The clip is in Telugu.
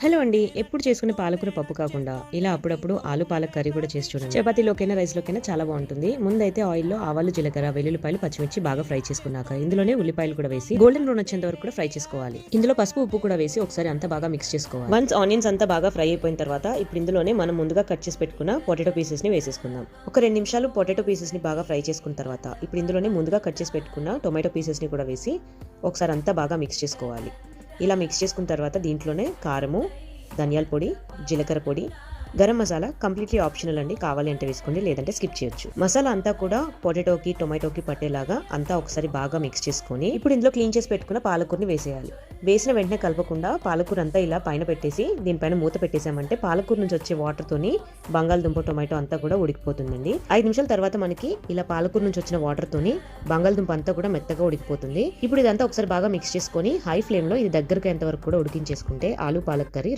హలో అండి ఎప్పుడు చేసుకునే పాలకూర పప్పు కాకుండా ఇలా అప్పుడప్పుడు ఆలు పాలక్ కర్రీ కూడా చేసి చూడండి. చపాతీలోకైనా రైస్లోకైనా చాలా బాగుంటుంది. ముందైతే ఆయిల్లో ఆవాలు జీలకర్ర వెల్లుల్లిపాయలు పచ్చిమిర్చి బాగా ఫ్రై చేసుకున్నాక ఇందులోనే ఉల్లిపాయలు కూడా వేసి గోల్డెన్ బ్రౌన్ వచ్చేంత వరకు కూడా ఫ్రై చేసుకోవాలి. ఇందులో పసుపు ఉప్పు కూడా వేసి ఒకసారి అంతా బాగా మిక్స్ చేసుకోవాలి. వన్స్ ఆనియన్స్ అంతా బాగా ఫ్రై అయిపోయిన తర్వాత ఇప్పుడు ఇందులోనే మనం ముందుగా కట్ చేసి పెట్టుకున్న పొటాటో పీసెస్ని వేసేసుకుందాం. ఒక రెండు నిమిషాలు పొటాటో పీసెస్ని బాగా ఫ్రై చేసుకున్న తర్వాత ఇప్పుడు ఇందులోనే ముందుగా కట్ చేసి పెట్టుకున్న టొమాటో పీసెస్ని కూడా వేసి ఒకసారి అంతా బాగా మిక్స్ చేసుకోవాలి. ఇలా మిక్స్ చేసుకున్న తర్వాత దీంట్లోనే కారము ధనియాల పొడి జీలకర్ర పొడి గరం మసాలా కంప్లీట్లీ ఆప్షనల్ అండి. కావాలి అంటే వేసుకోండి లేదంటే స్కిప్ చేయొచ్చు. మసాలా అంతా కూడా పొటాటోకి టొమాటోకి పట్టేలాగా అంతా ఒకసారి బాగా మిక్స్ చేసుకొని ఇప్పుడు ఇందులో క్లీన్ చేసి పెట్టుకున్న పాలకూరని వేసేయాలి. వేసిన వెంటనే కలపకుండా పాలకూర అంతా ఇలా పైన పెట్టేసి దీనిపైన మూత పెట్టేసామంటే పాలకూర నుంచి వచ్చే వాటర్ తోని బంగాళదుంప టొమాటో అంతా కూడా ఉడికిపోతుందండి. ఐదు నిమిషాల తర్వాత మనకి ఇలా పాలకూర నుంచి వచ్చిన వాటర్ తోని బంగాళదుంప అంతా కూడా మెత్తగా ఉడికిపోతుంది. ఇప్పుడు ఇదంతా ఒకసారి బాగా మిక్స్ చేసుకొని హై ఫ్లేమ్లో ఇది దగ్గరికి ఎంత వరకు కూడా ఉడికించేసుకుంటే ఆలు పాలక్ కర్రీ